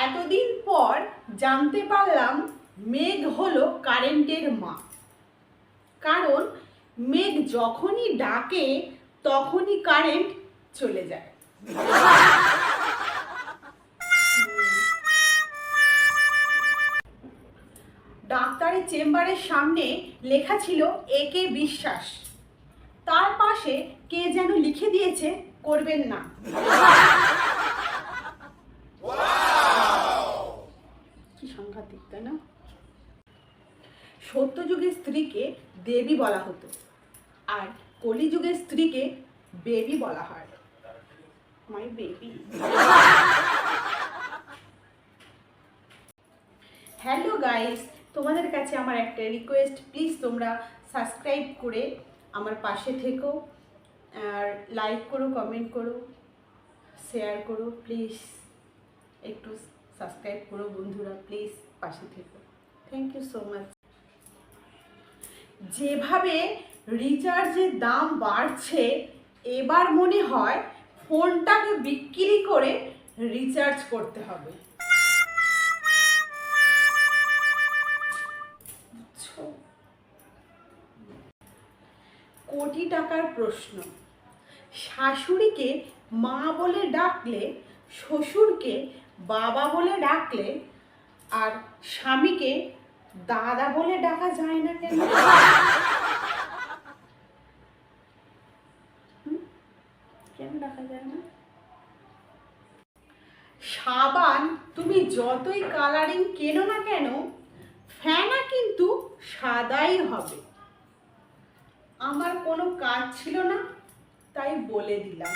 এতদিন পর জানতে পারলাম মেঘ হলো কারেন্টের মা। কারণ মেঘ যখনই ডাকে, তখনই কারেন্ট চলে যায়। ডাক্তারের চেম্বারের সামনে লেখা ছিল, একে বিশ্বাস। তার পাশে কে যেন লিখে দিয়েছে, করবেন না কি সাংঘাতিক তাই না? সত্যযুগের স্ত্রীকে দেবী বলা হতো আর কলিযুগের স্ত্রীকে বেবি বলা হয়। My baby. হ্যালো গাইস তোমাদের কাছে আমার একটা রিকোয়েস্ট প্লিজ তোমরা সাবস্ক্রাইব করে আমার পাশে থেকো আর লাইক করো কমেন্ট করো শেয়ার করো প্লিজ একটু সাবস্ক্রাইব করো বন্ধুরা প্লিজ পাশে থেকো। থ্যাংক ইউ সো মাচ যেভাবে রিচার্জের দাম বাড়ছে, এবার মনে হয় ফোনটাকে বিক্রি করে রিচার্জ করতে হবে। কোটি টাকার প্রশ্ন। শাশুড়িকে মা বলে ডাকলে শ্বশুরকে বাবা বলে ডাকলে আর স্বামীকে দাদা বলে ডাকা যায় না কেন? সাবান তুমি যতই কালারিং কেনো না কেন, ফেনা কিন্তু সাদাই হবে। আমার কোনো কাজ ছিল না, তাই বলে দিলাম।